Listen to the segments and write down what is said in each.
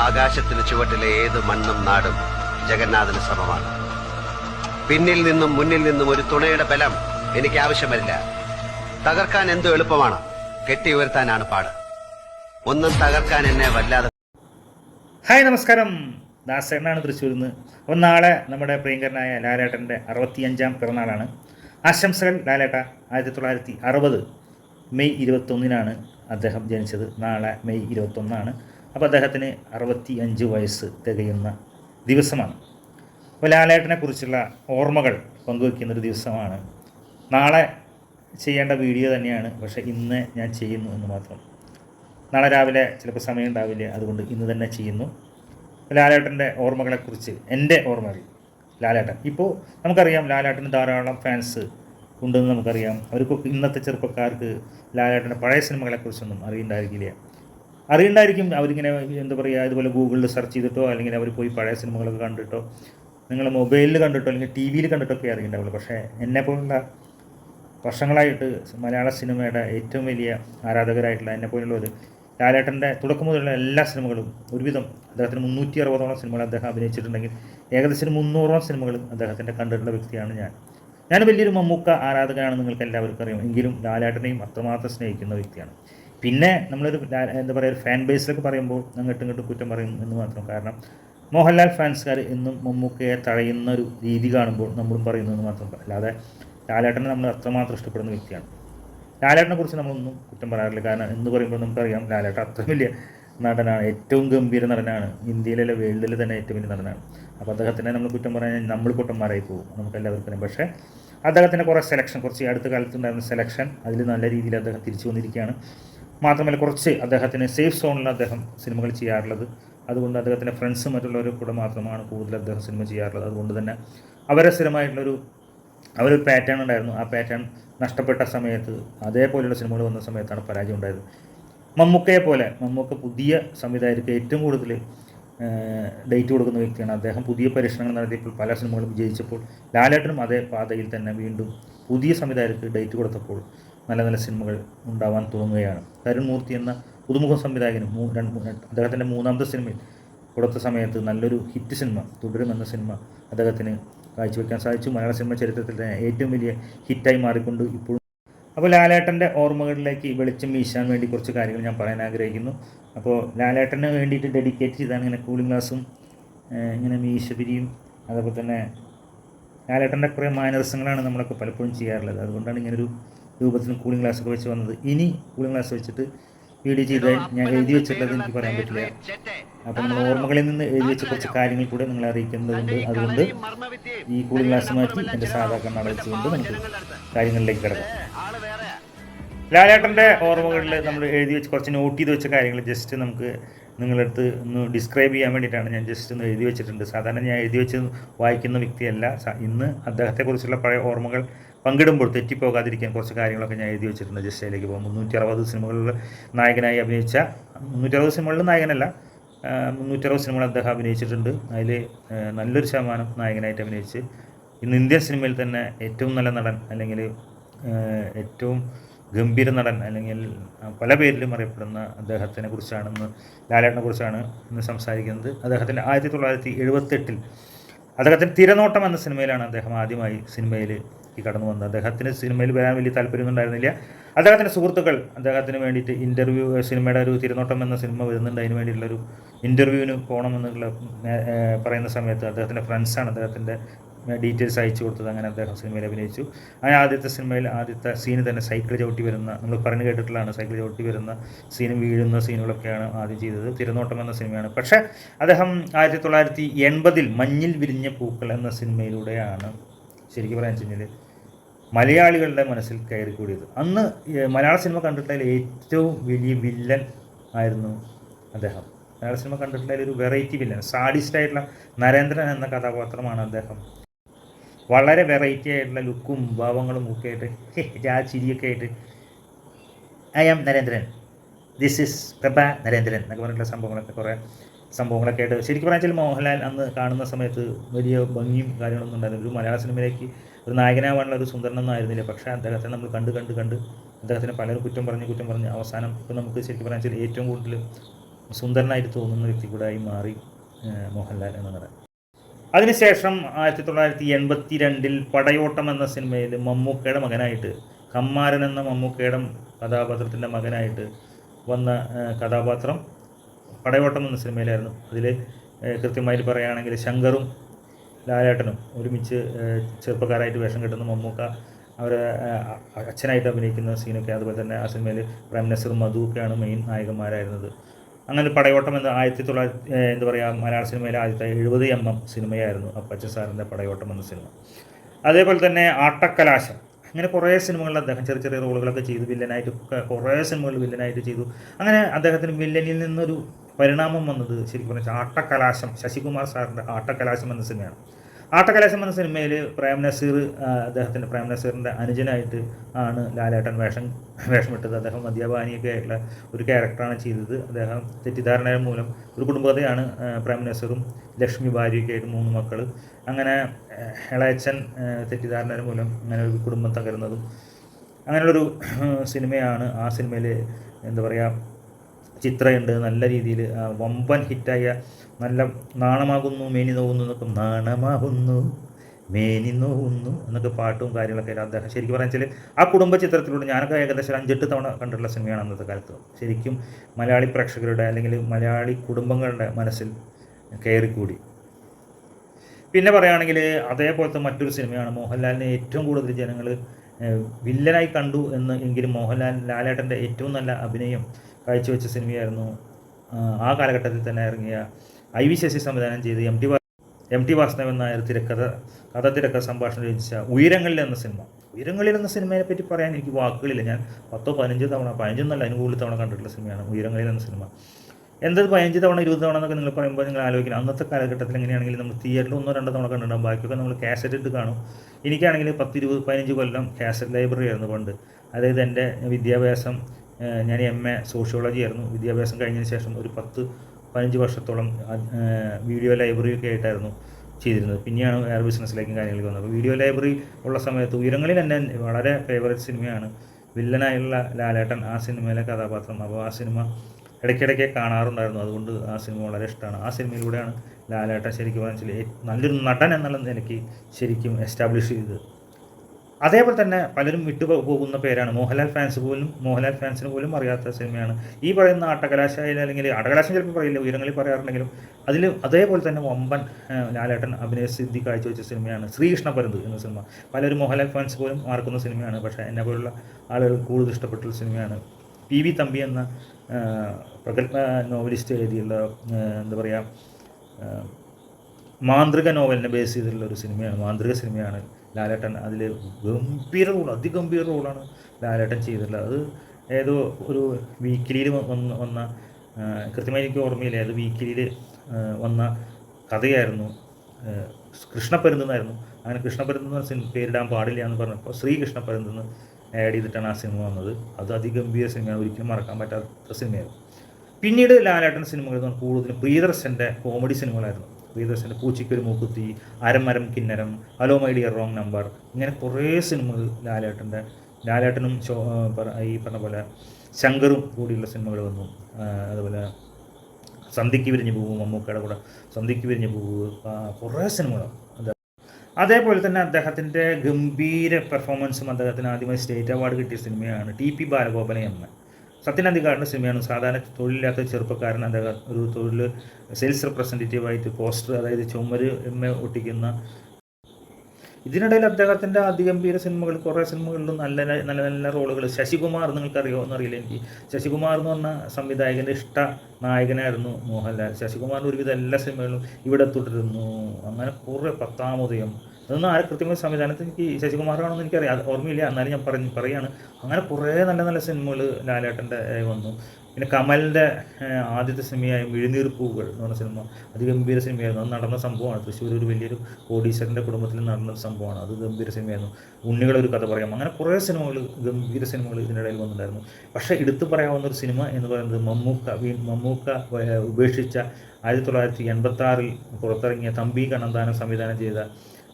ആകാശത്തിന് ചുവട്ടിലെ ഏത് മണ്ണും നാടും ജഗന്നാഥന് സമമാണ്. പിന്നിൽ നിന്നും മുന്നിൽ നിന്നും ഒരു തുണയുടെ ബലം എനിക്ക് ആവശ്യം വരില്ല തകർക്കാൻ എന്തു എളുപ്പമാണ്? കെട്ടി ഉയർത്താനാണ് പാട്. ഒന്നും തകർക്കാൻ എന്നെ വല്ലാതെ ഹായ് നമസ്കാരം. ദാസേട്ടനാണ് തൃശ്ശൂരിൽ നിന്ന്. അപ്പോൾ നാളെ നമ്മുടെ പ്രിയങ്കരനായ ലാലേട്ടന്റെ അറുപത്തിയഞ്ചാം പിറന്നാളാണ്. ആശംസകൾ ലാലേട്ട. ആയിരത്തി തൊള്ളായിരത്തി അറുപത് മെയ് ഇരുപത്തൊന്നിനാണ് അദ്ദേഹം ജനിച്ചത്. നാളെ മെയ് ഇരുപത്തൊന്നാണ്. അപ്പോൾ അദ്ദേഹത്തിന് അറുപത്തി അഞ്ച് വയസ്സ് തികയുന്ന ദിവസമാണ്. അപ്പോൾ ലാലേട്ടനെ കുറിച്ചുള്ള ഓർമ്മകൾ പങ്കുവയ്ക്കുന്ന ഒരു ദിവസമാണ്. നാളെ ചെയ്യേണ്ട വീഡിയോ തന്നെയാണ് പക്ഷേ ഇന്ന് ഞാൻ ചെയ്യുന്നു എന്ന് മാത്രം. നാളെ രാവിലെ ചിലപ്പോൾ സമയം ഉണ്ടാവില്ല അതുകൊണ്ട് ഇന്ന് തന്നെ ചെയ്യുന്നു. ലാലേട്ടന്റെ ഓർമ്മകളെക്കുറിച്ച് എന്റെ ഓർമ്മകൾ. ലാലേട്ടൻ. ഇപ്പോൾ നമുക്കറിയാം ലാലേട്ടന് ധാരാളം ഫാൻസ് ഉണ്ടെന്ന് നമുക്കറിയാം. അവർക്കൊക്കെ ഇന്നത്തെ ചെറുപ്പക്കാർക്ക് ലാലേട്ടന്റെ പഴയ സിനിമകളെക്കുറിച്ചൊന്നും അറിയണ്ടായിരിക്കില്ല. അറിയണ്ടായിരിക്കും. അവരിങ്ങനെ എന്താ പറയുക ഇതുപോലെ ഗൂഗിളിൽ സെർച്ച് ചെയ്തിട്ടോ അല്ലെങ്കിൽ അവർ പോയി പഴയ സിനിമകളൊക്കെ കണ്ടിട്ടോ നിങ്ങൾ മൊബൈലിൽ കണ്ടിട്ടോ അല്ലെങ്കിൽ ടി വിയിൽ കണ്ടിട്ടൊക്കെ അറിയണ്ടാവുള്ളൂ. പക്ഷേ എന്നെപ്പോലുള്ള വർഷങ്ങളായിട്ട് മലയാള സിനിമയുടെ ഏറ്റവും വലിയ ആരാധകരായിട്ടുള്ള എന്നെ ഒരു ലാലേട്ടന്റെ തുടക്കം മുതലുള്ള എല്ലാ സിനിമകളും ഒരുവിധം അദ്ദേഹത്തിന് മുന്നൂറ്റി അറുപതോളം സിനിമകൾ അദ്ദേഹം അഭിനയിച്ചിട്ടുണ്ടെങ്കിൽ ഏകദേശം മുന്നൂറോളം സിനിമകളും അദ്ദേഹത്തിന്റെ കണ്ടിട്ടുള്ള വ്യക്തിയാണ് ഞാൻ. ഞാൻ വലിയൊരു മമ്മൂക്ക ആരാധകനാണ് നിങ്ങൾക്ക് എല്ലാവർക്കും അറിയാം. എങ്കിലും ലാലേട്ടനെയും അത്രമാത്രം സ്നേഹിക്കുന്ന വ്യക്തിയാണ്. പിന്നെ നമ്മളൊരു എന്താ പറയുക ഒരു ഫാൻ ബേസിലൊക്കെ പറയുമ്പോൾ അങ്ങോട്ടും ഇങ്ങോട്ടും കുറ്റം പറയും എന്ന് മാത്രം. കാരണം മോഹൻലാൽ ഫാൻസുകാർ എന്നും മമ്മൂക്കയെ തഴയുന്ന ഒരു രീതി കാണുമ്പോൾ നമ്മളും പറയുന്നു എന്ന് മാത്രം അല്ലാതെ ലാലേട്ടനെ നമ്മൾ അത്രമാത്രം ഇഷ്ടപ്പെടുന്ന വ്യക്തിയാണ്. ലാലേട്ടനെ കുറിച്ച് നമ്മളൊന്നും കുറ്റം പറയാറില്ല. കാരണം എന്ന് പറയുമ്പോൾ നമുക്കറിയാം ലാലേട്ടൻ അത്ര വലിയ നടനാണ്. ഏറ്റവും ഗംഭീര നടനാണ്. ഇന്ത്യയിലെ വേൾഡിൽ തന്നെ ഏറ്റവും വലിയ നടനാണ്. അപ്പോൾ അദ്ദേഹത്തിനെ നമ്മൾ കുറ്റം പറയാൻ നമ്മൾ കുട്ടന്മാരായി പോകും നമുക്ക് എല്ലാവർക്കും പക്ഷേ അദ്ദേഹത്തിന്റെ കുറേ സെലക്ഷൻ കുറച്ച് അടുത്ത കാലത്തുണ്ടായിരുന്ന സെലക്ഷൻ അതിൽ നല്ല രീതിയിൽ അദ്ദേഹം തിരിച്ചു വന്നിരിക്കുകയാണ്. മാത്രമല്ല കുറച്ച് അദ്ദേഹത്തിന് സേഫ് സോണിൽ അദ്ദേഹം സിനിമകൾ ചെയ്യാറുള്ളത്. അതുകൊണ്ട് അദ്ദേഹത്തിന്റെ ഫ്രണ്ട്സും മറ്റുള്ളവരും കൂടെ മാത്രമാണ് കൂടുതൽ അദ്ദേഹം സിനിമ ചെയ്യാറുള്ളത്. അതുകൊണ്ട് തന്നെ അവരെ സ്ഥിരമായിട്ടുള്ളൊരു അവരൊരു പാറ്റേൺ ഉണ്ടായിരുന്നു. ആ പാറ്റേൺ നഷ്ടപ്പെട്ട സമയത്ത് അതേപോലെയുള്ള സിനിമകൾ വന്ന സമയത്താണ് പരാജയം ഉണ്ടായത്. മമ്മൂക്കയെ പോലെ മമ്മൂക്ക പുതിയ സംവിധായകർക്ക് ഏറ്റവും കൂടുതൽ ഡേറ്റ് കൊടുക്കുന്ന വ്യക്തിയാണ് അദ്ദേഹം. പുതിയ പരീക്ഷണങ്ങൾ നടത്തിയപ്പോൾ പല സിനിമകളും വിജയിച്ചപ്പോൾ ലാലേട്ടനും അതേ പാതയിൽ തന്നെ വീണ്ടും പുതിയ സംവിധായകർക്ക് ഡേറ്റ് കൊടുത്തപ്പോൾ നല്ല നല്ല സിനിമകൾ ഉണ്ടാവാൻ തുടങ്ങുകയാണ് തരുൺ മൂർത്തി എന്ന പുതുമുഖ സംവിധായകനും അദ്ദേഹത്തിന്റെ മൂന്നാമത്തെ സിനിമയിൽ കൊടുത്ത സമയത്ത് നല്ലൊരു ഹിറ്റ് സിനിമ തുടരും എന്ന സിനിമ അദ്ദേഹത്തിന് കാഴ്ചവെക്കാൻ സാധിച്ചു. മലയാള സിനിമ ചരിത്രത്തിൽ തന്നെ ഏറ്റവും വലിയ ഹിറ്റായി മാറിക്കൊണ്ട് ഇപ്പോഴും. അപ്പോൾ ലാലേട്ടന്റെ ഓർമ്മകളിലേക്ക് വെളിച്ചം വീശാൻ വേണ്ടി കുറച്ച് കാര്യങ്ങൾ ഞാൻ പറയാൻ ആഗ്രഹിക്കുന്നു. അപ്പോൾ ലാലേട്ടന് വേണ്ടിയിട്ട് ഡെഡിക്കേറ്റ് ചെയ്താണ് ഇങ്ങനെ കൂളിംഗ് ഗ്ലാസും ഇങ്ങനെ മീശപിരിയും അതേപോലെ തന്നെ ലാലേട്ടന്റെ കുറേ മാനരസങ്ങളാണ് നമ്മളൊക്കെ പലപ്പോഴും ചെയ്യാറുള്ളത്. അതുകൊണ്ടാണ് ഇങ്ങനൊരു രൂപത്തിൽ കൂളിംഗ് ഗ്ലാസ് ഒക്കെ വെച്ച് വന്നത്. ഇനി കൂളിംഗ് ഗ്ലാസ് വെച്ചിട്ട് വീഡിയോ ചെയ്താൽ ഞാൻ എഴുതി വെച്ചിട്ടുള്ളത് എനിക്ക് പറയാൻ പറ്റില്ല. അപ്പോൾ നമ്മൾ ഓർമ്മകളിൽ നിന്ന് എഴുതി വെച്ച കുറച്ച് കാര്യങ്ങൾ കൂടെ നിങ്ങളെ അറിയിക്കേണ്ടതുണ്ട്. അതുകൊണ്ട് ഈ കൂളിംഗ് ഗ്ലാസ് മാറ്റി എന്റെ സാധാ കണ്ണട വെച്ചുകൊണ്ട് നമുക്ക് കാര്യങ്ങളിലേക്ക് കിടക്കാം. ലാലേട്ടന്റെ ഓർമ്മകളിൽ നമ്മൾ എഴുതി വെച്ച് കുറച്ച് നോട്ട് ചെയ്ത് വെച്ച കാര്യങ്ങൾ ജസ്റ്റ് നമുക്ക് നിങ്ങളുടെ അടുത്ത് ഒന്ന് ഡിസ്ക്രൈബ് ചെയ്യാൻ വേണ്ടിയിട്ടാണ് ഞാൻ ജസ്റ്റ് ഒന്ന് എഴുതി വെച്ചിട്ടുണ്ട്. സാധാരണ ഞാൻ എഴുതി വെച്ച് വായിക്കുന്ന വ്യക്തിയല്ല. ഇന്ന് ഇന്ന് അദ്ദേഹത്തെക്കുറിച്ചുള്ള പഴയ ഓർമ്മകൾ പങ്കിടുമ്പോൾ തെറ്റിപ്പോകാതിരിക്കാൻ കുറച്ച് കാര്യങ്ങളൊക്കെ ഞാൻ എഴുതി വെച്ചിട്ടുണ്ട്. ജസ്റ്റ് അതിലേക്ക് പോകും മുന്നൂറ്റി അറുപത് സിനിമകളിൽ നായകനായി അഭിനയിച്ച മുന്നൂറ്റി അറുപത് സിനിമകളിൽ നായകനല്ല മുന്നൂറ്റി അറുപത് സിനിമകൾ അദ്ദേഹം അഭിനയിച്ചിട്ടുണ്ട്. അതിൽ നല്ലൊരു ശതമാനം നായകനായിട്ട് അഭിനയിച്ച് ഇന്ന് ഇന്ത്യൻ സിനിമയിൽ തന്നെ ഏറ്റവും നല്ല നടൻ അല്ലെങ്കിൽ ഏറ്റവും ഗംഭീര നടൻ അല്ലെങ്കിൽ പല പേരിലും അറിയപ്പെടുന്ന അദ്ദേഹത്തിനെ കുറിച്ചാണ് ഇന്ന് ലാലേട്ടനെ കുറിച്ചാണ് ഇന്ന് സംസാരിക്കുന്നത്. അദ്ദേഹത്തിന്റെ ആയിരത്തി തൊള്ളായിരത്തി എഴുപത്തെട്ടിൽ അദ്ദേഹത്തിന്റെ തിരനോട്ടം എന്ന സിനിമയിലാണ് അദ്ദേഹം ആദ്യമായി സിനിമയിൽ കടന്നു വന്നത്. അദ്ദേഹത്തിന് സിനിമയിൽ വരാൻ വലിയ താല്പര്യമൊന്നും ഉണ്ടായിരുന്നില്ല അദ്ദേഹത്തിന്റെ സുഹൃത്തുക്കൾ അദ്ദേഹത്തിന് വേണ്ടിയിട്ട് ഇന്റർവ്യൂ സിനിമയുടെ ഒരു തിരുനോട്ടം എന്ന സിനിമ വരുന്നുണ്ട്. അതിന് വേണ്ടിയിട്ടുള്ളൊരു ഇന്റർവ്യൂവിന് പോകണമെന്നുള്ള പറയുന്ന സമയത്ത് അദ്ദേഹത്തിന്റെ ഫ്രണ്ട്സാണ് അദ്ദേഹത്തിന്റെ ഡീറ്റെയിൽസ് അയച്ചു കൊടുത്തത്. അങ്ങനെ അദ്ദേഹം സിനിമയിൽ അഭിനയിച്ചു. അങ്ങനെ ആദ്യത്തെ സിനിമയിൽ ആദ്യത്തെ സീന് തന്നെ സൈക്കിൾ ചവിട്ടി വരുന്ന നമ്മൾ പറഞ്ഞു കേട്ടിട്ടുള്ളതാണ് സൈക്കിൾ ചവിട്ടി വരുന്ന സീനും വീഴുന്ന സീനുകളൊക്കെയാണ് ആദ്യം ചെയ്തത്. തിരുനോട്ടം എന്ന സിനിമയാണ്. പക്ഷേ അദ്ദേഹം ആയിരത്തി തൊള്ളായിരത്തി എൺപതിൽ മഞ്ഞിൽ വിരിഞ്ഞ പൂക്കൾ എന്ന സിനിമയിലൂടെയാണ് ശരിക്കും പറയാൻ വെച്ച് കഴിഞ്ഞാൽ മലയാളികളുടെ മനസ്സിൽ കയറി കൂടിയത്. അന്ന് മലയാള സിനിമ കണ്ടിട്ടുള്ള ഏറ്റവും വലിയ വില്ലൻ ആയിരുന്നു അദ്ദേഹം. മലയാള സിനിമ കണ്ടിട്ടുള്ള ഒരു വെറൈറ്റി വില്ലൻ സാഡിസ്റ്റ് ആയിട്ടുള്ള നരേന്ദ്രൻ എന്ന കഥാപാത്രമാണ് അദ്ദേഹം. വളരെ വെറൈറ്റി ആയിട്ടുള്ള ലുക്കും ഭാവങ്ങളും ഒക്കെ ആയിട്ട് ആ ചിരിയൊക്കെ ആയിട്ട് I am Narendran this is Prabha Narendran എന്നൊക്കെ പറഞ്ഞിട്ടുള്ള സംഭവങ്ങളൊക്കെ കുറേ സംഭവങ്ങളൊക്കെ ആയിട്ട്. ശരിക്കും പറഞ്ഞാൽ മോഹൻലാൽ അന്ന് കാണുന്ന സമയത്ത് വലിയ ഭംഗിയും കാര്യങ്ങളൊന്നും ഉണ്ടായിരുന്നില്ല. ഒരു മലയാള സിനിമയിലേക്ക് ഒരു നായകനാവാനുള്ള ഒരു സുന്ദരനൊന്നും ആയിരുന്നില്ല. പക്ഷേ അദ്ദേഹത്തെ നമ്മൾ കണ്ട് കണ്ട് കണ്ട് അദ്ദേഹത്തിന് പലരും കുറ്റം പറഞ്ഞ് കുറ്റം പറഞ്ഞ് അവസാനം ഇപ്പോൾ നമുക്ക് ശരിക്കും പറഞ്ഞാൽ ഏറ്റവും കൂടുതൽ സുന്ദരനായിട്ട് തോന്നുന്ന വ്യക്തി ആയി മാറി മോഹൻലാൽ എന്ന് പറയാം. അതിനുശേഷം ആയിരത്തി തൊള്ളായിരത്തി എൺപത്തി രണ്ടിൽ പടയോട്ടം എന്ന സിനിമയിൽ മമ്മൂക്കയുടെ മകനായിട്ട് കമ്മാരൻ എന്ന മമ്മൂക്കയുടെ കഥാപാത്രത്തിന്റെ മകനായിട്ട് വന്ന കഥാപാത്രം പടയോട്ടം എന്ന സിനിമയിലായിരുന്നു. അതിൽ കൃത്യമായി പറയുകയാണെങ്കിൽ ശങ്കറും ലാലേട്ടനും ഒരുമിച്ച് ചെറുപ്പക്കാരായിട്ട് വേഷം കെട്ടുന്ന മമ്മൂക്ക അവരെ അച്ഛനായിട്ട് അഭിനയിക്കുന്ന സീനൊക്കെ അതുപോലെ തന്നെ ആ സിനിമയിൽ പ്രേം നസീർ മധുവൊക്കെയാണ് മെയിൻ നായകന്മാരായിരുന്നത്. അങ്ങനെ പടയോട്ടം എന്ന ആയിരത്തി തൊള്ളായിരത്തി എന്താ പറയുക മലയാള സിനിമയിലെ ആദ്യത്തെ എഴുപത് എം എം സിനിമയായിരുന്നു അപ്പച്ച സാറിന്റെ പടയോട്ടം എന്ന സിനിമ. അതേപോലെ തന്നെ ആട്ടക്കലാശം. അങ്ങനെ കുറേ സിനിമകളിൽ അദ്ദേഹം ചെറിയ ചെറിയ റോളുകളൊക്കെ ചെയ്തു വില്ലനായിട്ട് കുറേ സിനിമകളിൽ വില്ലനായിട്ട് ചെയ്തു. അങ്ങനെ അദ്ദേഹത്തിന് വില്ലനിൽ നിന്നൊരു പരിണാമം വന്നത് ശരിക്കും പറഞ്ഞാൽ ആട്ടക്കലാശം ശശികുമാർ സാറിന്റെ ആട്ടക്കലാശം എന്ന സിനിമയാണ്. ആട്ടക്കലാശം എന്ന സിനിമയിൽ പ്രേം നസീർ അദ്ദേഹത്തിന്റെ പ്രേം നസീറിന്റെ അനുജനായിട്ട് ആണ് ലാലേട്ടൻ വേഷം വേഷമിട്ടത്. അദ്ദേഹം മദ്യപാനിയൊക്കെ ആയിട്ടുള്ള ഒരു ക്യാരക്ടറാണ് ചെയ്തത്. അദ്ദേഹം തെറ്റിദ്ധാരണ മൂലം ഒരു കുടുംബകഥയാണ് പ്രേം നസീറും ലക്ഷ്മി ഭാര്യയൊക്കെ ആയിട്ട് മൂന്ന് മക്കൾ അങ്ങനെ ഇളയച്ചൻ തെറ്റിദ്ധാരണ മൂലം അങ്ങനെ ഒരു കുടുംബം തകരുന്നതും അങ്ങനെയുള്ളൊരു സിനിമയാണ് ആ സിനിമയിൽ എന്താ പറയുക ചിത്രയുണ്ട്. നല്ല രീതിയിൽ വമ്പൻ ഹിറ്റായ നല്ല നാണമാകുന്നു മേനി നോവുന്നു എന്നൊക്കെ നാണമാകുന്നു മേനി നോവുന്നു എന്നൊക്കെ പാട്ടും കാര്യങ്ങളൊക്കെ അദ്ദേഹം ശരിക്കും പറഞ്ഞാൽ ആ കുടുംബ ചിത്രത്തിലൂടെ ഞാനൊക്കെ ഏകദേശം അഞ്ചെട്ട് തവണ കണ്ടിട്ടുള്ള സിനിമയാണ് അന്നത്തെ കാലത്ത്. ശരിക്കും മലയാളി പ്രേക്ഷകരുടെ അല്ലെങ്കിൽ മലയാളി കുടുംബങ്ങളുടെ മനസ്സിൽ കയറിക്കൂടി. പിന്നെ പറയുകയാണെങ്കിൽ അതേപോലത്തെ മറ്റൊരു സിനിമയാണ് മോഹൻലാലിനെ ഏറ്റവും കൂടുതൽ ജനങ്ങൾ വില്ലനായി കണ്ടു എന്ന് എങ്കിലും മോഹൻലാൽ ലാലേട്ടന്റെ ഏറ്റവും നല്ല അഭിനയം കാഴ്ചവെച്ച സിനിമയായിരുന്നു. ആ, കാലഘട്ടത്തിൽ തന്നെ ഇറങ്ങിയ ഐ വി ശശി സംവിധാനം ചെയ്ത് M T M T Vasudevan Nair തിരക്കഥ കഥ തിരക്ക സംഭാഷണം രചിച്ച ഉയരങ്ങളിൽ എന്ന സിനിമ. ഉയരങ്ങളിൽ എന്ന സിനിമയെ പറ്റി പറയാൻ എനിക്ക് വാക്കുകളില്ല. ഞാൻ പത്തോ പതിനഞ്ചോ തവണ പതിനഞ്ചൊന്നല്ല അതിന് കൂടുതൽ തവണ കണ്ടിട്ടുള്ള സിനിമയാണ് ഉയരങ്ങളിൽ എന്ന സിനിമ. എന്തത് പതിനഞ്ച് തവണ ഇരുപത് തവണ എന്നൊക്കെ നിങ്ങൾ പറയുമ്പോൾ നിങ്ങൾ ആലോചിക്കണം. അന്നത്തെ കാലഘട്ടത്തിൽ എങ്ങനെയാണെങ്കിൽ നമ്മൾ തിയേറ്ററിൽ ഒന്നോ രണ്ടോ തവണ കണ്ടിട്ടുണ്ടാകും ബാക്കിയൊക്കെ നമ്മൾ കാസറ്റ് ഇട്ട് കാണും. എനിക്കാണെങ്കിൽ പത്ത് ഇരുപത് പതിനഞ്ച് കൊല്ലം കാസറ്റ് ലൈബ്രറി ആയിരുന്നു പണ്ട്. അതായത് എന്റെ വിദ്യാഭ്യാസം ഞാൻ എം എ സോഷ്യോളജി ആയിരുന്നു. വിദ്യാഭ്യാസം കഴിഞ്ഞതിന് ശേഷം ഒരു പത്ത് പതിനഞ്ച് വർഷത്തോളം വീഡിയോ ലൈബ്രറി ഒക്കെ ആയിട്ടായിരുന്നു ചെയ്തിരുന്നത്. പിന്നെയാണ് വേറെ ബിസിനസ്സിലേക്കും കാര്യങ്ങളൊക്കെ വന്നത്. അപ്പോൾ വീഡിയോ ലൈബ്രറി ഉള്ള സമയത്ത് ഉയരങ്ങളിൽ എന്റെ വളരെ ഫേവറേറ്റ് സിനിമയാണ് വില്ലനായുള്ള ലാലേട്ടൻ ആ സിനിമയിലെ കഥാപാത്രം. അപ്പോൾ ആ സിനിമ ഇടയ്ക്കിടയ്ക്ക് കാണാറുണ്ടായിരുന്നു. അതുകൊണ്ട് ആ സിനിമ വളരെ ഇഷ്ടമാണ്. ആ സിനിമയിലൂടെയാണ് ലാലേട്ടൻ ശരിക്കും പറഞ്ഞാൽ നല്ലൊരു നടൻ എന്നുള്ള നിലയ്ക്ക് ശരിക്കും എസ്റ്റാബ്ലിഷ് ചെയ്തത്. അതേപോലെ തന്നെ പലരും വിട്ടു പോകുന്ന പേരാണ്. മോഹൻലാൽ ഫാൻസ് പോലും മോഹൻലാൽ ഫാൻസിന് പോലും അറിയാത്ത സിനിമയാണ്. ഈ പറയുന്ന അട്ടകലാശയിൽ അല്ലെങ്കിൽ അടകലാശം ചിലപ്പോൾ പറയില്ല ഉയരങ്ങളിൽ പറയാറുണ്ടെങ്കിലും അതിൽ അതേപോലെ തന്നെ വമ്പൻ ലാലേട്ടൻ അഭിനയ സിദ്ധി കാഴ്ചവെച്ച സിനിമയാണ്. ശ്രീകൃഷ്ണ പരന്ത് എന്ന സിനിമ. പലരും മോഹൻലാൽ ഫാൻസ് പോലും മാർക്കുന്ന സിനിമയാണ്. പക്ഷേ എന്നെ പോലുള്ള ആളുകൾ കൂടുതൽ ഇഷ്ടപ്പെട്ടുള്ള സിനിമയാണ്. പി വി തമ്പി എന്ന പ്രഗത്ഭ നോവലിസ്റ്റ് എഴുതിയുള്ള എന്താ പറയുക മാന്ത്രിക നോവലിനെ ബേസ് ചെയ്തിട്ടുള്ള ഒരു സിനിമയാണ്. മാന്ത്രിക സിനിമയാണ്. ലാലേട്ടൻ അതിൽ ഗംഭീര റോൾ അതിഗംഭീര റോളാണ് ലാലേട്ടൻ ചെയ്തിട്ടുള്ളത്. അത് ഏതോ ഒരു വീക്കിലിയിൽ വന്ന വന്ന കൃത്യമായി എനിക്ക് ഓർമ്മയില്ല. അത് വീക്കിലിയിൽ വന്ന കഥയായിരുന്നു. കൃഷ്ണപരുന്തെന്നായിരുന്നു. അങ്ങനെ കൃഷ്ണപരുന്തെന്ന് സിനിമ പേരിടാൻ പാടില്ല എന്ന് പറഞ്ഞപ്പോൾ ശ്രീ കൃഷ്ണപ്പരുന്തെന്ന് ആഡ് ചെയ്തിട്ടാണ് ആ സിനിമ വന്നത്. അത് അതിഗംഭീര സിനിമയാണ്. ഒരിക്കലും മറക്കാൻ പറ്റാത്ത സിനിമയായിരുന്നു. പിന്നീട് ലാലേട്ടൻ സിനിമകൾ കൂടുതലും പ്രിയദർശന്റെ കോമഡി സിനിമകളായിരുന്നു. പ്രിയദർശന്റെ പൂച്ചിക്കൊരു മൂക്കുത്തി അരമരം കിന്നരം hello my dear wrong number ഇങ്ങനെ കുറേ സിനിമകൾ ലാലേട്ടന്റെ ലാലേട്ടനും ഈ പറഞ്ഞ പോലെ ശങ്കറും കൂടിയുള്ള സിനിമകൾ വന്നു. അതുപോലെ സന്ധിക്ക് വിരിഞ്ഞ് പോകും മമ്മൂക്കയുടെ കൂടെ സന്ധിക്ക് വിരിഞ്ഞ് പോകും കുറേ സിനിമകൾ. അതേപോലെ തന്നെ അദ്ദേഹത്തിന്റെ ഗംഭീര പെർഫോമൻസും അദ്ദേഹത്തിന് ആദ്യമായി സ്റ്റേറ്റ് അവാർഡ് കിട്ടിയ സിനിമയാണ് ടി പി ബാലഗോപാലൻ എന്ന സത്യനന്ദിക്കാടിന്റെ സിനിമയാണ് സാധാരണ തൊഴിലില്ലാത്ത ചെറുപ്പക്കാരൻ അദ്ദേഹം ഒരു തൊഴിൽ സെയിൽസ് റെപ്രസെന്റേറ്റീവായിട്ട് പോസ്റ്റർ അതായത് ചുമര് എമ്മ ഒട്ടിക്കുന്ന. ഇതിനിടയിൽ അദ്ദേഹത്തിന്റെ അതിഗംഭീര സിനിമകൾ കുറേ സിനിമകളിലും നല്ല നല്ല നല്ല റോളുകൾ. ശശികുമാർ നിങ്ങൾക്കറിയോ? എന്നറിയില്ല എനിക്ക്. ശശികുമാർ എന്ന് പറഞ്ഞ സംവിധായകന്റെ ഇഷ്ട നായകനായിരുന്നു മോഹൻലാൽ. ശശികുമാറിന്റെ ഒരുവിധ എല്ലാ സിനിമകളും ഇവിടെ തുടരുന്നു. അങ്ങനെ കുറേ പത്താമുദയം. അതൊന്നും ആരെ കൃത്യമായ സംവിധാനത്തിൽ എനിക്ക് ശശികുമാറാണെന്ന് എനിക്കറിയാം. ഓർമ്മയില്ല. എന്നാലും ഞാൻ പറഞ്ഞു പറയുകയാണ് അങ്ങനെ കുറേ നല്ല നല്ല സിനിമകൾ ലാലേട്ടന്റെ വന്നു. പിന്നെ കമലിന്റെ ആദ്യത്തെ സിനിമയായ മിഴുനീർ പൂവുകൾ എന്ന് പറഞ്ഞ സിനിമ അതിഗംഭീര സിനിമയായിരുന്നു. അത് നടന്ന സംഭവമാണ്. തൃശ്ശൂർ ഒരു വലിയൊരു കോടീശ്വരന്റെ കുടുംബത്തിൽ നടന്ന സംഭവമാണ്. അത് ഗംഭീര സിനിമയായിരുന്നു. ഉണ്ണികളൊരു കഥ പറയാം. അങ്ങനെ കുറേ സിനിമകൾ ഗംഭീര സിനിമകൾ ഇതിനിടയിൽ വന്നിട്ടുണ്ടായിരുന്നു. പക്ഷേ എടുത്തു പറയാവുന്ന ഒരു സിനിമ എന്ന് പറയുന്നത് മമ്മൂക്ക വീ മമ്മൂക്ക ഉപേക്ഷിച്ച ആയിരത്തി തൊള്ളായിരത്തി എൺപത്തി ആറിൽ പുറത്തിറങ്ങിയ തമ്പി കണ്ണന്താനം സംവിധാനം ചെയ്ത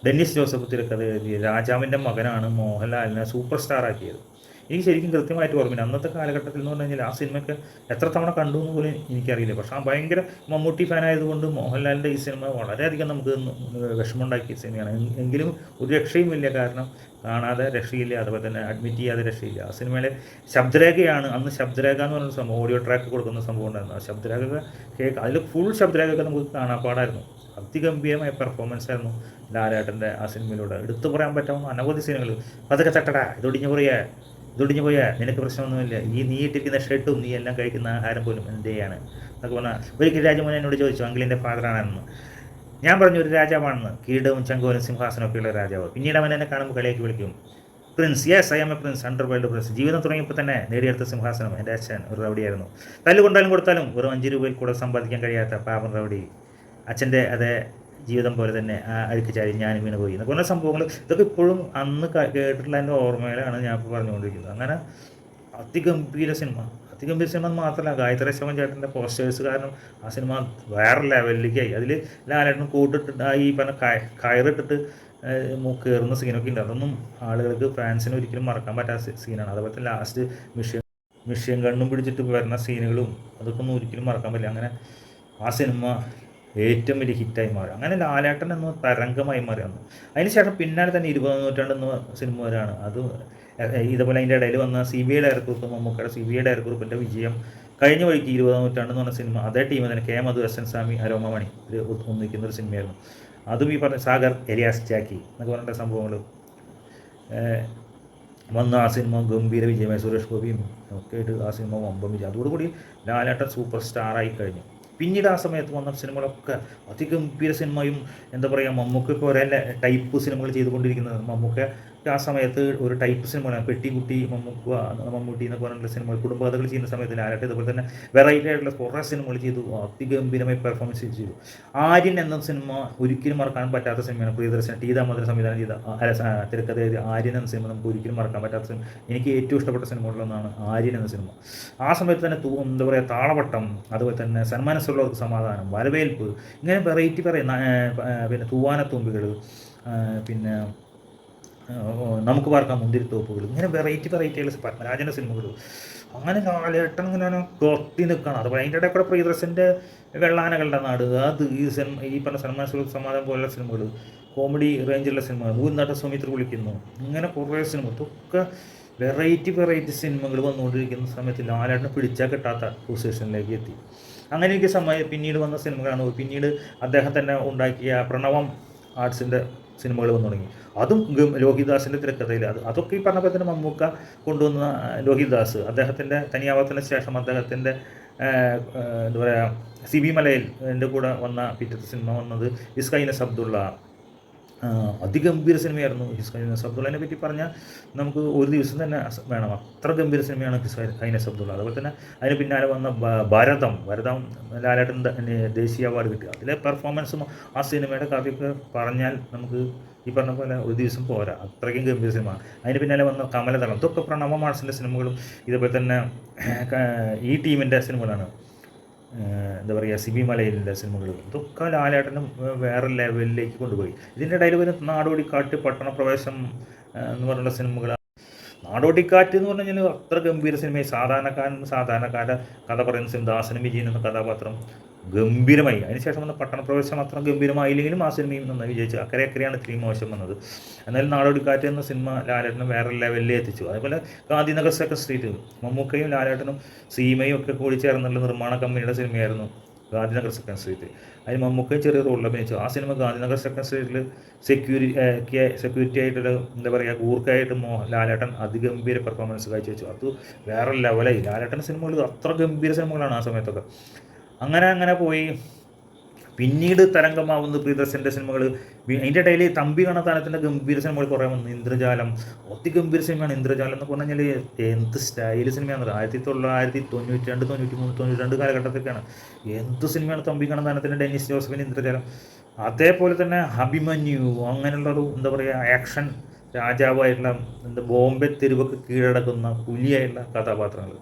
ഡെന്നിസ് ജോസഫ് തിരക്കഥ എഴുതിയ രാജാവിന്റെ മകനാണ് മോഹൻലാലിനെ സൂപ്പർ സ്റ്റാർ ആക്കിയത്. എനിക്ക് ശരിക്കും കൃത്യമായിട്ട് ഓർമ്മയില്ല. അന്നത്തെ കാലഘട്ടത്തിൽ എന്ന് പറഞ്ഞു കഴിഞ്ഞാൽ ആ സിനിമയ്ക്ക് എത്ര തവണ കണ്ടു എന്ന് പോലും എനിക്കറിയില്ല. പക്ഷേ ആ ഭയങ്കര മമ്മൂട്ടി ഫാൻ ആയതുകൊണ്ട് മോഹൻലാലിന്റെ ഈ സിനിമ വളരെയധികം നമുക്ക് വിഷമമുണ്ടാക്കിയ സിനിമയാണ്. എങ്കിലും ഒരു രക്ഷയും ഇല്ല. കാരണം കാണാതെ രക്ഷയില്ല. അതുപോലെ തന്നെ അഡ്മിറ്റ് ചെയ്യാതെ രക്ഷയില്ല. ആ സിനിമയിലെ ശബ്ദരേഖയാണ് അന്ന് ശബ്ദരേഖ എന്ന് പറയുന്ന സംഭവം ഓഡിയോ ട്രാക്ക് കൊടുക്കുന്ന സംഭവം ഉണ്ടായിരുന്നു. ആ ശബ്ദരേഖ കേൾക്കുക അതിൽ ഫുൾ ശബ്ദരേഖയൊക്കെ നമുക്ക് കാണാപ്പാടായിരുന്നു അതിഗംഭീരമായ പെർഫോമൻസ് ആയിരുന്നു. ലാലേട്ടന്റെ ആ സിനിമയിലൂടെ. എടുത്തു പറയാൻ പറ്റാവുന്ന അനവധി സിനിമകൾ അതൊക്കെ തട്ടടാ ഇതൊടിഞ്ഞു പോയേ ഇതൊടിഞ്ഞു പോയാ നിനക്ക് പ്രശ്നമൊന്നുമില്ല. ഈ നീ ഇട്ടിരിക്കുന്ന നീ എല്ലാം കഴിക്കുന്ന ആഹാരം പോലും എന്റെയാണ്. എന്നൊക്കെ പറഞ്ഞാൽ ഒരിക്കൽ രാജമോഹൻ എന്നോട് ചോദിച്ചു അങ്കിളിന്റെ ഫാദറാണെന്ന്? ഞാൻ പറഞ്ഞു ഒരു രാജാവാണെന്ന്. കിരീടവും ചങ്കോലും സിംഹാസനമൊക്കെയുള്ള രാജാവ്. പിന്നീട് അവൻ എന്നെ കാണുമ്പോൾ കളിയാക്കി വിളിക്കും. Prince yes I am a prince under world prince ജീവിതം തുടങ്ങിയപ്പോൾ തന്നെ നേടിയെടുത്ത സിംഹാസനം എന്റെ അച്ഛൻ ഒരു റൗഡിയായിരുന്നു. തല്ല് കൊണ്ടാലും കൊടുത്താലും വെറും അഞ്ച് രൂപയിൽ കൂടെ സമ്പാദിക്കാൻ കഴിയാത്ത പാപം റൗഡി. അച്ഛന്റെ അതേ ജീവിതം പോലെ തന്നെ അഴുക്ക് ചാരി ഞാനും വീണ് പോയി. എന്നൊക്കെ സംഭവങ്ങൾ ഇതൊക്കെ ഇപ്പോഴും അന്ന് കേട്ടിട്ടുള്ള എന്റെ ഓർമ്മയിലാണ് ഞാൻ ഇപ്പോൾ പറഞ്ഞുകൊണ്ടിരിക്കുന്നത്. അങ്ങനെ അതിഗംഭീര സിനിമ. അതിഗംഭീര സിനിമ മാത്രമല്ല ഗായത്രി ശ്രമം ചേട്ടന്റെ പോസ്റ്റേഴ്സ് കാരണം ആ സിനിമ വേറെ ലെവലിലേക്കായി. അതിൽ ലാലേട്ടൻ കൂട്ടിട്ട് ഈ പറഞ്ഞ കയ കയറിട്ടിട്ട് കയറുന്ന സീനൊക്കെ ഉണ്ട്. അതൊന്നും ആളുകൾക്ക് ഫാൻസിന് ഒരിക്കലും മറക്കാൻ പറ്റാത്ത സീനാണ് അതുപോലെ ലാസ്റ്റ് മിഷ്യൻ മിഷ്യൻ കണ്ണും പിടിച്ചിട്ട് വരുന്ന സീനുകളും അതൊക്കെ ഒന്നും ഒരിക്കലും മറക്കാൻ പറ്റില്ല. അങ്ങനെ ആ സിനിമ ഏറ്റവും വലിയ ഹിറ്റായി മാറി. അങ്ങനെ ലാലേട്ടൻ എന്ന തരംഗമായി മാറി വന്നു. അതിനുശേഷം പിന്നാലെ തന്നെ ഇരുപതാം നൂറ്റാണ്ട് എന്ന സിനിമ വരാണ്. അത് ഇതുപോലെ അതിന്റെ ഇടയിൽ വന്ന സി ബി ഐ ഡയറക്ടർ മമ്മൂക്കയുടെ സി ബി ഐ ഡയറക്ടറിന്റെ വിജയം കഴിഞ്ഞ വഴിക്ക് ഇരുപതാം നൂറ്റാണ്ട് എന്ന് പറഞ്ഞ സിനിമ അതേ ടീം തന്നെ കെ മധു എസ് സ്വാമി അരോമമണി ഒരു ഒന്നിക്കുന്ന ഒരു സിനിമയായിരുന്നു. അതും ഈ പറഞ്ഞ സാഗർ എലിയാസ് ജാക്കി എന്നൊക്കെ പറഞ്ഞ സംഭവങ്ങൾ. വന്ന ആ സിനിമ ഗംഭീര വിജയമായി. സുരേഷ് ഗോപിയും ഒക്കെ ആയിട്ട് ആ സിനിമ വമ്പം വിജയം. അതോടുകൂടി ലാലേട്ടൻ സൂപ്പർ സ്റ്റാറായി കഴിഞ്ഞു. പിന്നീട് ആ സമയത്ത് വന്ന സിനിമകളൊക്കെ അതിഗംഭീര സിനിമയും എന്താ പറയുക മമ്മൂക്കൊക്കെ ഒരേ ടൈപ്പ് സിനിമകൾ ചെയ്തുകൊണ്ടിരിക്കുന്നത്. മമ്മൂക്ക ആ സമയത്ത് ഒരു ടൈപ്പ് സിനിമ പെട്ടിക്കുട്ടി മമ്മൂക്ക മമ്മൂട്ടി എന്നൊക്കെ പറഞ്ഞിട്ടുള്ള സിനിമകൾ കുടുംബകഥകൾ ചെയ്യുന്ന സമയത്ത് ലാലേട്ടൻ ഇതുപോലെ തന്നെ വെറൈറ്റി ആയിട്ടുള്ള കുറേ സിനിമകൾ ചെയ്തു. അതിഗംഭീരമായി പെർഫോമൻസ് ചെയ്തു. ആര്യൻ എന്ന സിനിമ ഒരിക്കലും മറക്കാൻ പറ്റാത്ത സിനിമയാണ് പ്രിയദർശൻ ടി ദാമോദരൻ സംവിധാനം ചെയ്ത തിരക്കഥ എഴുതിയ ആര്യൻ എന്ന സിനിമ നമുക്ക് ഒരിക്കലും മറക്കാൻ പറ്റാത്ത സിനിമ എനിക്ക് ഏറ്റവും ഇഷ്ടപ്പെട്ട സിനിമകളിലൊന്നാണ് ആര്യൻ എന്ന സിനിമ ആ സമയത്ത് തന്നെ എന്താ പറയുക താളവട്ടം അതുപോലെ തന്നെ സന്മാനസുള്ളവർക്ക് സമാധാനം വരവേൽപ്പ് ഇങ്ങനെ വെറൈറ്റി പറയുന്ന പിന്നെ തൂവാനത്തുമ്പികൾ പിന്നെ നമുക്ക് പാർക്കാം മുന്തിരിത്തോപ്പുകൾ ഇങ്ങനെ വെറൈറ്റി വെറൈറ്റികൾ പത്മരാജന്റെ സിനിമകൾ അങ്ങനെ ലാലേട്ടൻ ഇങ്ങനെ കൊത്തി നിൽക്കണം. അതുപോലെ അതിന്റെ ഇടയിൽ കൂടെ പ്രിയദർശന്റെ വെള്ളാനകളുടെ നാട്. അത് ഈ സിനിമ ഈ പറഞ്ഞ സുഹൃത്ത് സമാധാനം പോലുള്ള സിനിമകൾ കോമഡി റേഞ്ചുള്ള സിനിമകൾ ഭൂനാട്ട സുമിത്ര വിളിക്കുന്നു. ഇങ്ങനെ കുറേ സിനിമ ഇതൊക്കെ വെറൈറ്റി വെറൈറ്റി സിനിമകൾ വന്നുകൊണ്ടിരിക്കുന്ന സമയത്ത് ലാലേട്ടനെ പിടിച്ചാൽ കിട്ടാത്ത പൊസിഷനിലേക്ക് എത്തി. അങ്ങനെ സമയം പിന്നീട് വന്ന സിനിമകളാണ് പിന്നീട് അദ്ദേഹം തന്നെ ഉണ്ടാക്കിയ പ്രണവം ആർട്സിന്റെ സിനിമകൾ വന്നു തുടങ്ങി. അതും ലോഹിദാസിന്റെ തിരക്കഥയിൽ. അത് അതൊക്കെ ഈ പറഞ്ഞപ്പോൾ തന്നെ മമ്മൂക്ക കൊണ്ടുവന്ന ലോഹിദാസ്. അദ്ദേഹത്തിന്റെ തനിയാവത്തിന് ശേഷം അദ്ദേഹത്തിന്റെ എന്താ പറയുക സി ബി മലയിൽ എന്റെ കൂടെ വന്ന പിറ്റത്തെ സിനിമ വന്നത് ഇസ്കൈനസ് അബ്ദുള്ള അതിഗംഭീര സിനിമയായിരുന്നു ഹിസ് കൈനസ് അബ്ദുള്ളനെ പറ്റി പറഞ്ഞാൽ നമുക്ക് ഒരു ദിവസം തന്നെ വേണം. അത്ര ഗംഭീര സിനിമയാണ് ഹിസ് കൈനസ് അബ്ദുള്ള. അതുപോലെ തന്നെ അതിന് പിന്നാലെ വന്ന ഭാരതം ഭരതം ലാലേട്ടൻ ദേശീയ അവാർഡ് കിട്ടി. അതിലെ പെർഫോമൻസും ആ സിനിമയുടെ കഥയൊക്കെ പറഞ്ഞാൽ നമുക്ക് ഈ പറഞ്ഞ പോലെ ഒരു ദിവസം പോരാ. അത്രയ്ക്കും ഗംഭീര സിനിമ. അതിന് പിന്നാലെ വന്ന കമലതളം ഇതൊക്കെ പ്രണവ മാർസിന്റെ സിനിമകളും ഇതേപോലെ തന്നെ ഈ ടീമിന്റെ സിനിമകളാണ്. എന്താ പറയുക സിബി സിനിമകൾ ഇതൊക്കെ ലാലേട്ടനും വേറെ ലെവലിലേക്ക് കൊണ്ടുപോയി. ഇതിന്റെ ഇടയിൽ വരുന്ന നാടോടിക്കാട്ട് പട്ടണപ്രവേശം എന്ന് പറഞ്ഞുള്ള സിനിമകൾ നാടോടിക്കാറ്റ് എന്ന് പറഞ്ഞു കഴിഞ്ഞാൽ അത്ര ഗംഭീര സിനിമയായി. സാധാരണക്കാരൻ സാധാരണക്കാരുടെ കഥ പറയുന്ന സിനിമ ദാസനും വിജയൻ എന്ന കഥാപാത്രം. ഗംഭീരമായി. അതിനുശേഷം വന്ന പട്ടണപ്രവേശം അത്ര ഗംഭീരമായില്ലെങ്കിലും ആ സിനിമയും നന്നായി വിജയിച്ചു. അക്കരെ അക്കരെയാണ് ഇത്രയും മോശം വന്നത്. എന്നാലും നാടോടിക്കാറ്റ് എന്ന സിനിമ ലാലേട്ടനെ വേറെ ലെവലിൽ എത്തിച്ചു. അതേപോലെ ഗാന്ധിനഗർ സെക്കൻഡ് സ്ട്രീറ്റ് മമ്മൂക്കയും ലാലേട്ടനും സീമയും ഒക്കെ കൂടി ചേർന്നുള്ള നിർമ്മാണ കമ്പനിയുടെ സിനിമയായിരുന്നു ഗാന്ധിനഗർ സെക്കൻഡ് സ്ട്രീറ്റ്. അതിൽ മമ്മൂക്കയും ചെറിയ റോളിൽ അഭിനയിച്ചു. ആ സിനിമ ഗാന്ധിനഗർ സെക്കൻഡ് സ്ട്രീറ്റിൽ സെക്യൂരി സെക്യൂരിറ്റി ആയിട്ടുള്ള എന്താ പറയുക കൂർക്കായിട്ട് മോ ലാലേട്ടൻ അതിഗംഭീര പെർഫോമൻസ് കാഴ്ചവെച്ചു. അത് വേറെ ലെവലായി ലാലേട്ടൻ സിനിമകൾ അത്ര ഗംഭീര സിനിമകളാണ് ആ സമയത്തൊക്കെ. അങ്ങനെ അങ്ങനെ പോയി. പിന്നീട് തരംഗമാവുന്ന പ്രിയദർശന്റെ സിനിമകൾ അതിന്റെ ഇടയിൽ തമ്പി കണത്താനത്തിന്റെ ഗംഭീര സിനിമകൾ കുറേ വന്നു. ഇന്ദ്രജാലം. ഗംഭീര സിനിമയാണ് ഇന്ദ്രജാലം എന്ന് പറഞ്ഞു കഴിഞ്ഞാൽ എന്ത് സ്റ്റൈൽ സിനിമയാണ്. ആയിരത്തി തൊള്ളായിരത്തി തൊണ്ണൂറ്റി രണ്ട് തൊണ്ണൂറ്റി മൂന്ന് തൊണ്ണൂറ്റി രണ്ട് കാലഘട്ടത്തിലൊക്കെയാണ്. എന്ത് സിനിമയാണ് തമ്പി കണത്താനത്തിന്റെ ഡെന്നിസ് ജോസഫിന്റെ ഇന്ദ്രജാലം. അതേപോലെ തന്നെ അഭിമന്യു അങ്ങനെയുള്ളൊരു എന്താ പറയുക ആക്ഷൻ രാജാവായിട്ടുള്ള എന്താ ബോംബെ തെരുവൊക്കെ കീഴടക്കുന്ന പുലിയായിട്ടുള്ള കഥാപാത്രങ്ങൾ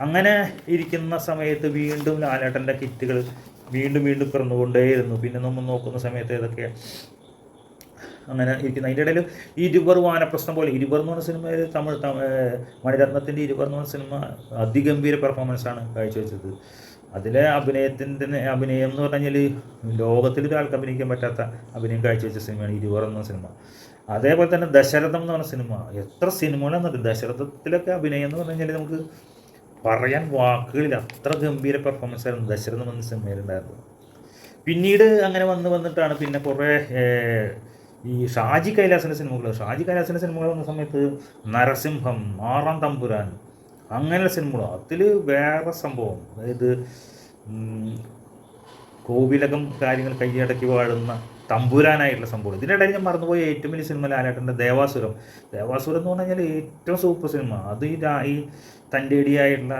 അങ്ങനെ ഇരിക്കുന്ന സമയത്ത് വീണ്ടും ലാലേട്ടന്റെ കിറ്റുകൾ വീണ്ടും വീണ്ടും പിറന്നുകൊണ്ടേയിരുന്നു. പിന്നെ നമ്മൾ നോക്കുന്ന സമയത്ത് ഇതൊക്കെ അങ്ങനെ ഇരിക്കുന്നത് അതിന്റെ ഇടയിൽ ഇരുവർ വാനപ്രശ്നം പോലെ ഇരുവർ എന്ന് പറഞ്ഞ സിനിമയിൽ തമിഴ് മണിരത്നത്തിന്റെ ഇരുവർ എന്ന് പറഞ്ഞ സിനിമ അതിഗംഭീര പെർഫോമൻസാണ് കാഴ്ചവെച്ചത്. അതിലെ അഭിനയത്തിന്റെ അഭിനയം എന്ന് പറഞ്ഞാൽ ലോകത്തിൽ ഒരാൾക്ക് അഭിനയിക്കാൻ പറ്റാത്ത അഭിനയം കാഴ്ചവെച്ച സിനിമയാണ് ഇരുവർ എന്ന സിനിമ. അതേപോലെ തന്നെ ദശരഥം എന്ന് പറഞ്ഞ സിനിമ. എത്ര സിനിമകളാണെന്നറിയാം ദശരഥത്തിലൊക്കെ അഭിനയം എന്ന് പറഞ്ഞു കഴിഞ്ഞാൽ നമുക്ക് പറയാൻ വാക്കുകളിൽ അത്ര ഗംഭീര പെർഫോമൻസ് ആയിരുന്നു. ദശരഥം വന്ന സിനിമയിലുണ്ടായിരുന്നത് പിന്നീട് അങ്ങനെ വന്ന് വന്നിട്ടാണ് പിന്നെ കുറേ ഈ ഷാജി കൈലാസിന്റെ സിനിമകൾ ഷാജി കൈലാസിന്റെ സിനിമകൾ വന്ന സമയത്ത് നരസിംഹം ആറാം തമ്പുരാൻ അങ്ങനെയുള്ള സിനിമകൾ അതിൽ വേറെ സംഭവം. അതായത് കോവിലകം കാര്യങ്ങൾ കൈയടക്കി വാഴുന്ന തമ്പുരാനായിട്ടുള്ള സംഭവം. ഇതിനിടയിൽ ഞാൻ മറന്നുപോയ ഏറ്റവും വലിയ സിനിമ ലാലേട്ടന്റെ ദേവാസുരം. ദേവാസുരം എന്ന് പറഞ്ഞു കഴിഞ്ഞാൽ ഏറ്റവും സൂപ്പർ സിനിമ. അത് ഈ ഈ തന്റെടിയായിട്ടുള്ള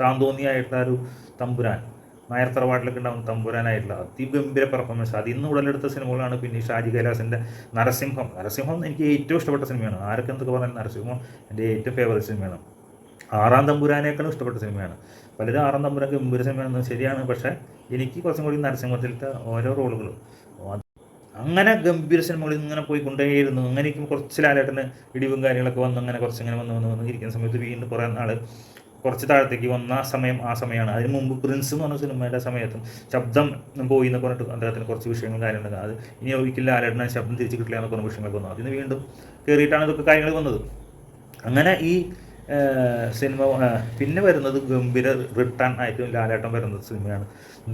താന്തോന്നിയായിട്ടുള്ള ഒരു തമ്പുരാൻ. നായർ തറവാട്ടിലൊക്കെ ഉണ്ടാകുന്ന തമ്പുരാനായിട്ടുള്ള അതിഗംഭീര പെർഫോമൻസ് അതിൽ നിന്ന് ഉടലെടുത്ത സിനിമകളാണ് പിന്നെ ഷാജി കൈലാസിന്റെ നരസിംഹം. നരസിംഹം എനിക്ക് ഏറ്റവും ഇഷ്ടപ്പെട്ട സിനിമയാണ്. ആരൊക്കെ എന്തൊക്കെ പറഞ്ഞാൽ നരസിംഹം എന്റെ ഏറ്റവും ഫേവറേറ്റ് സിനിമയാണ്. ആറാം തമ്പുരാനേക്കാളും ഇഷ്ടപ്പെട്ട സിനിമയാണ്. പലരും ആറാം തമ്പുരാൻ ഗംഭീര സിനിമയാണെന്ന് ശരിയാണ്. പക്ഷേ എനിക്ക് കുറച്ചും കൂടി നരസിംഹത്തിലത്തെ ഓരോ റോളുകളും അങ്ങനെ ഗംഭീര സിനിമകളിൽ ഇങ്ങനെ പോയി കൊണ്ടേയിരുന്നു. അങ്ങനെ ഇരിക്കുമ്പോൾ കുറച്ച് ലാലേട്ടന് ഇടിവും കാര്യങ്ങളൊക്കെ വന്ന്. അങ്ങനെ കുറച്ച് ഇങ്ങനെ വന്ന് വന്ന് വന്ന്. ഇരിക്കുന്ന സമയത്ത് വീണ്ടും കുറേ നാൾ കുറച്ച് താഴത്തേക്ക് വന്ന ആ സമയം ആ സമയമാണ്. അതിന് മുമ്പ് പ്രിൻസ് എന്ന് പറഞ്ഞ സിനിമയുടെ സമയത്തും ശബ്ദം പോയി എന്നൊക്കെ പറഞ്ഞിട്ട് അദ്ദേഹത്തിന് കുറച്ച് വിഷയങ്ങൾ കാര്യങ്ങളൊക്കെ അത് ഇനി ഒരിക്കലും ലാലേട്ടനെ ശബ്ദം തിരിച്ച് കിട്ടില്ല എന്നൊക്കെ പറഞ്ഞ വിഷയങ്ങളൊക്കെ വന്നു. അതിന് വീണ്ടും കയറിയിട്ടാണ് ഇതൊക്കെ കാര്യങ്ങൾ വന്നത്. അങ്ങനെ ഈ സിനിമ പിന്നെ വരുന്നത് ഗംഭീര റിട്ടേൺ ആയിട്ട് ലാലേട്ടൻ വരുന്നത് സിനിമയാണ്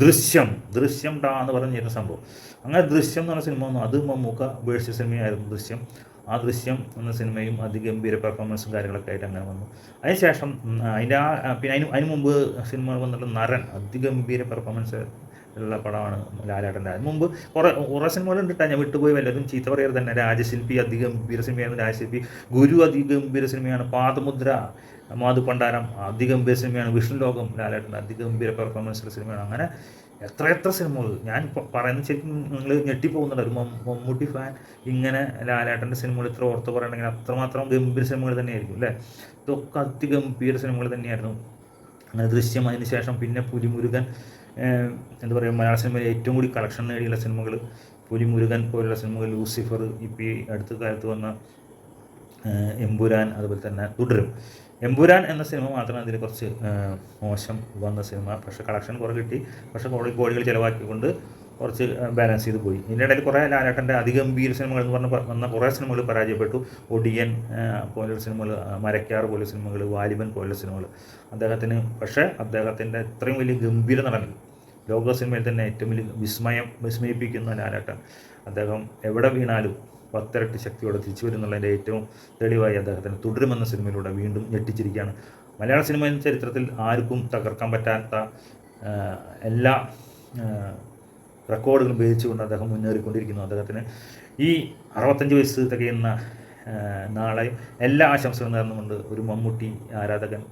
ദൃശ്യം. ദൃശ്യം ഡാ എന്ന് പറഞ്ഞിരുന്ന സംഭവം. അങ്ങനെ ദൃശ്യം എന്ന് പറഞ്ഞ സിനിമ വന്നു അത് മമ്മൂക്ക വേഴ്സ്യ സിനിമയായിരുന്നു ദൃശ്യം. ആ ദൃശ്യം എന്ന സിനിമയും അതിഗംഭീര പെർഫോമൻസും കാര്യങ്ങളൊക്കെ ആയിട്ട് അങ്ങനെ വന്നു. അതിനുശേഷം അതിന്റെ ആ പിന്നെ അതിന് അതിന് മുമ്പ് സിനിമകൾ വന്നിട്ടുള്ള നരൻ അതിഗംഭീര പെർഫോമൻസ് ഉള്ള പടമാണ് ലാലേട്ടന്റെ. അതിന് മുമ്പ് കുറേ കുറേ സിനിമകൾ ഉണ്ടിട്ടാണ് ഞാൻ വിട്ടുപോയി വല്ലതും ചീത്ത പറയാറ് തന്നെ. രാജശില്പി അതിഗംഭീര സിനിമയാണ് രാജശില്പി. ഗുരു അതിഗംഭീര സിനിമയാണ് പാദമുദ്ര മാധു പണ്ടാരം അതിഗംഭീര സിനിമയാണ് വിഷ്ണു ലോകം ലാലേട്ടന്റെ അതിഗംഭീര പെർഫോമൻസ് ഉള്ള സിനിമയാണ് അങ്ങനെ എത്ര എത്ര സിനിമകൾ ഞാൻ പറയുന്ന ശരിക്കും നിങ്ങൾ ഞെട്ടിപ്പോകുന്നുണ്ട്. ഒരു മമ്മൂട്ടി ഫാൻ ഇങ്ങനെ ലാലേട്ടന്റെ സിനിമകൾ ഇത്ര ഓർത്ത് പറയണമെങ്കിൽ അത്രമാത്രം ഗംഭീര സിനിമകൾ തന്നെയായിരിക്കും അല്ലേ? ഇതൊക്കെ അതിഗംഭീര സിനിമകൾ തന്നെയായിരുന്നു. അങ്ങനെ ദൃശ്യം അതിന് ശേഷം പിന്നെ പുലിമുരുകൻ എന്താ പറയുക മലയാള സിനിമയിൽ ഏറ്റവും കൂടി കളക്ഷൻ നേടിയുള്ള സിനിമകൾ പുലിമുരുകൻ പോലുള്ള സിനിമകൾ ലൂസിഫർ ഇപ്പം ഈ അടുത്ത കാലത്ത് വന്ന എമ്പുരാൻ അതുപോലെ തന്നെ തുടരും എമ്പുരാൻ എന്ന സിനിമ മാത്രം അതിൽ കുറച്ച് മോശം വന്ന സിനിമ. പക്ഷേ കളക്ഷൻ കുറേ കിട്ടി. പക്ഷേ കോടി കോടികൾ ചിലവാക്കിക്കൊണ്ട് കുറച്ച് ബാലൻസ് ചെയ്ത് പോയി. ഇതിന്റെ ഇടയിൽ കുറേ ലാലേട്ടന്റെ അതിഗംഭീര സിനിമകൾ എന്ന് പറഞ്ഞ വന്ന കുറേ സിനിമകൾ പരാജയപ്പെട്ടു. ഒടിയൻ പോലുള്ള സിനിമകൾ മരക്കാർ പോലുള്ള സിനിമകൾ വാലിബൻ പോലുള്ള സിനിമകൾ. അദ്ദേഹത്തിന് പക്ഷേ അദ്ദേഹത്തിന്റെ ഇത്രയും വലിയ ഗംഭീര നടൻ ലോക സിനിമയിൽ തന്നെ ഏറ്റവും വലിയ വിസ്മയം വിസ്മയിപ്പിക്കുന്ന ലാലേട്ടൻ. അദ്ദേഹം എവിടെ വീണാലും പത്തിരട്ടി ശക്തിയോടെ തിരിച്ചു വരുന്നുള്ളതിന്റെ ഏറ്റവും തെളിവായി അദ്ദേഹത്തിന് തുടരുമെന്ന സിനിമയിലൂടെ വീണ്ടും ഞെട്ടിച്ചിരിക്കുകയാണ്. മലയാള സിനിമ ചരിത്രത്തിൽ ആർക്കും തകർക്കാൻ പറ്റാത്ത എല്ലാ റെക്കോർഡുകളും ഭേദിച്ചുകൊണ്ട് അദ്ദേഹം മുന്നേറിക്കൊണ്ടിരിക്കുന്നു. അദ്ദേഹത്തിന് ഈ അറുപത്തഞ്ച് വയസ്സ് തികയുന്ന നാളെ എല്ലാ ആശംസകളും നേർന്നുകൊണ്ട് ഒരു മമ്മൂട്ടി ആരാധകൻ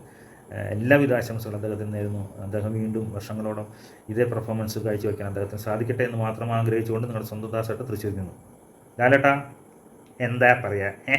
എല്ലാവിധ ആശംസകളും അദ്ദേഹത്തിന് നേരുന്നു. അദ്ദേഹം വീണ്ടും വർഷങ്ങളോളം ഇതേ പെർഫോമൻസ് കാഴ്ചവെക്കാൻ അദ്ദേഹത്തിന് സാധിക്കട്ടെ എന്ന് മാത്രം ആഗ്രഹിച്ചുകൊണ്ട് നിങ്ങളുടെ സ്വന്തം ദാസായിട്ട് തൃശ്ശൂരിൽ നിന്നു. ലാലേട്ടാ എന്താ പറയുക ഏ?